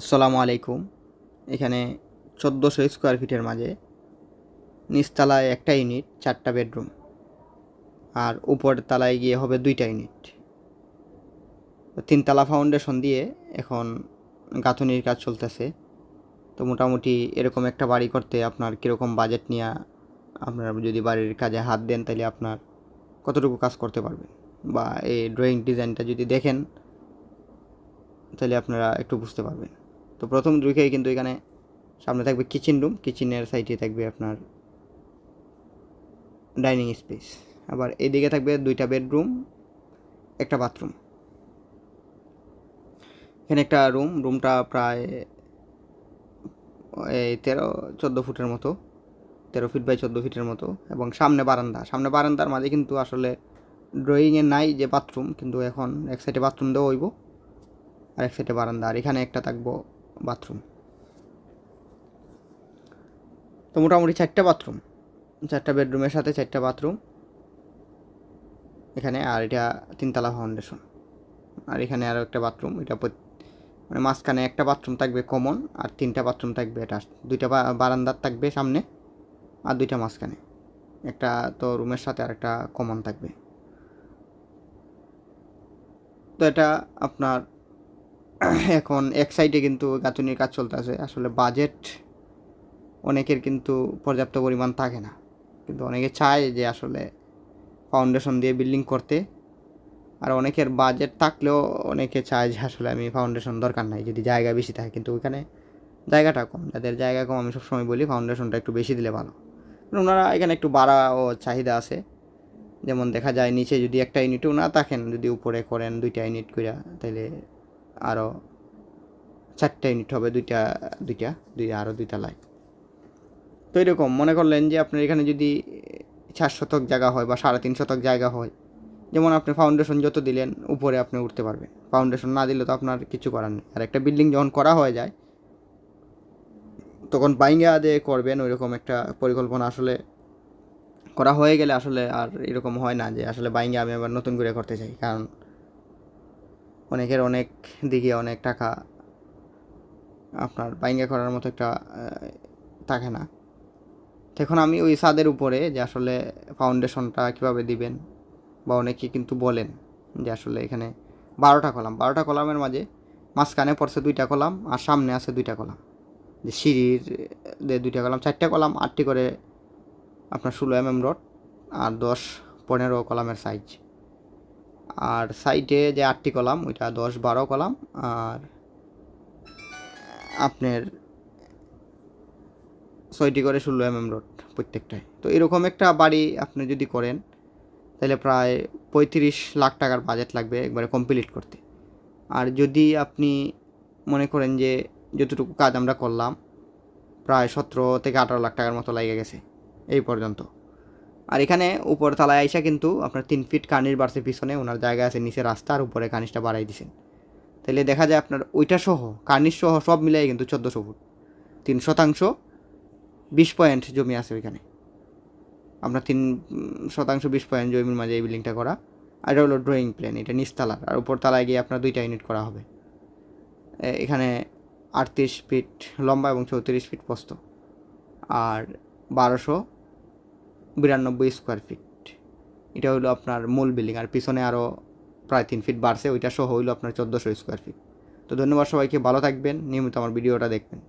আসসালামু আলাইকুম। এখানে চোদ্দোশো স্কোয়ার ফিটের মাঝে নিচতলায় একটা ইউনিট, চারটা বেডরুম। আর উপর তলায় গিয়ে হবে দুইটা ইউনিট। তিনতলা ফাউন্ডেশন দিয়ে এখন গাঁথনির কাজ চলতেছে। তো মোটামুটি এরকম একটা বাড়ি করতে আপনার কীরকম বাজেট নিয়ে আপনার যদি বাড়ির কাজে হাত দেন, তাহলে আপনার কতটুকু কাজ করতে পারবেন? বা এই ড্রয়িং ডিজাইনটা যদি দেখেন, তাহলে আপনারা একটু বুঝতে পারবেন। তো প্রথম ঢুকেই কিন্তু এখানে সামনে থাকবে কিচেন রুম কিচেনের সাইডে থাকবে আপনার ডাইনিং স্পেস আবার এদিকে থাকবে দুইটা বেডরুম একটা বাথরুম এখানে একটা রুম রুমটা প্রায় এই তেরো, চোদ্দ ফুটের মতো, তেরো ফিট বাই চোদ্দ ফিটের মতো এবং সামনে বারান্দা। সামনে বারান্দার মাঝে কিন্তু আসলে ড্রয়িংয়ে নাই যে বাথরুম কিন্তু এখন এক সাইডে বাথরুম দেওয়া হইব, আর এক সাইডে বারান্দা। আর এখানে একটা থাকব বাথরুম। তো মোটামুটি চারটা বাথরুম। চারটা বেডরুমের সাথে চারটা বাথরুম। এখানে আর এটা তিনতলা ফাউন্ডেশন আর এখানে আরও একটা বাথরুম। এটা মানে মাঝখানে একটা বাথরুম থাকবে কমন আর তিনটা বাথরুম থাকবে এটা দুইটা বারান্দার থাকবে সামনে আর দুইটা মাঝখানে। একটা তো রুমের সাথে আর একটা কমন থাকবে। তো এটা আপনার এখন এক সাইডে কিন্তু গাঁথুনির কাজ চলতেছে। আসলে বাজেট অনেকের কিন্তু পর্যাপ্ত পরিমাণ থাকে না। কিন্তু অনেকে চায় যে আসলে ফাউন্ডেশন দিয়ে বিল্ডিং করতে। আর অনেকের বাজেট থাকলেও অনেকে চায় যে আসলে আমি ফাউন্ডেশন দরকার নাই, যদি জায়গা বেশি থাকে। কিন্তু ওইখানে জায়গাটা কম। যাদের জায়গা কম, আমি সবসময় বলি ফাউন্ডেশনটা একটু বেশি দিলে ভালো। ওনারা এখানে একটু বাড়া ও চাহিদা আছে। যেমন দেখা যায়, নিচে যদি একটা ইউনিটও না থাকেন, যদি উপরে করেন দুইটা ইউনিট কইরা তাহলে আরও চারটা ইউনিট হবে, দুইটা দুইটা, দুই আরও দুইটা লাইন তো এরকম মনে করলেন যে আপনার এখানে যদি চার শতক জায়গা হয় বা সাড়ে তিন শতক জায়গা হয়, যেমন আপনি ফাউন্ডেশন যত দিলেন, উপরে আপনি উঠতে পারবেন। ফাউন্ডেশন না দিলে তো আপনার কিছু করার নেই। আর একটা বিল্ডিং যখন করা হয়ে যায়, তখন বাইঙ্গা দিয়ে করবেন, ওইরকম একটা পরিকল্পনা আসলে করা হয়ে গেলে আসলে আর এরকম হয় না যে আসলে বাইঙ্গা আমি আবার নতুন করে করতে চাই। কারণ অনেকের অনেক দিকে অনেক টাকা আপনার বাইঙ্গা করার মতো একটা থাকে না। এখন আমি ওই ছাদের উপরে যে আসলে ফাউন্ডেশনটা কীভাবে দিবেন বা অনেকে কিন্তু বলেন যে আসলে এখানে বারোটা কলাম। বারোটা কলামের মাঝে মাঝখানে পড়ছে দুইটা কলাম আর সামনে আছে দুইটা কলাম। যে সিঁড়ির দুইটা কলাম, চারটা কলাম, আটটি করে আপনার ষোলো এম এম রড আর দশ, পনেরো কলামের সাইজ আর সাইডে যে আটটি কলাম, ওইটা দশ বারো কলাম, আর আপনার ছয়টি করে ষোলো এম এম রোড প্রত্যেকটায়। তো এরকম একটা বাড়ি আপনি যদি করেন, তাহলে প্রায় পঁয়ত্রিশ লাখ টাকার বাজেট লাগবে একবারে কমপ্লিট করতে। আর যদি আপনি মনে করেন যে যতটুকু কাজ আমরা করলাম, প্রায় সতেরো থেকে আঠারো লাখ টাকার মতো লাগে গেছে, এই পর্যন্ত। আর এখানে উপর তলায় আইসা কিন্তু আপনার তিন ফিট কানির বাড়ছে, পিছনে ওনার জায়গা আছে, নিচে রাস্তা আর উপরে কানিসটা বাড়াই দিছেন। তাহলে দেখা যায় আপনার ওইটা সহ কার্নিশ সহ সব মিলাই কিন্তু চোদ্দোশো ফুট। তিন শতাংশ বিশ পয়েন্ট জমি আছে ওইখানে। আপনার তিন শতাংশ বিশ পয়েন্ট জমির মাঝে এই বিল্ডিংটা করা। আর এটা হলো ড্রয়িং প্ল্যান এটা নিচতলার আর উপর তলায় গিয়ে আপনার দুইটা ইউনিট করা হবে। এখানে আটত্রিশ ফিট লম্বা এবং চৌত্রিশ ফিট প্রস্থ। আর বারোশো বিরানব্বই স্কোয়ার ফিট এটা হলো আপনার মূল বিল্ডিং আর পিছনে আরও প্রায় তিন ফিট বাড়ছে, ওইটা সহ হইল আপনার চোদ্দোশো স্কোয়ার ফিট তো ধন্যবাদ সবাইকে, ভালো থাকবেন, নিয়মিত আমার ভিডিওটা দেখবেন।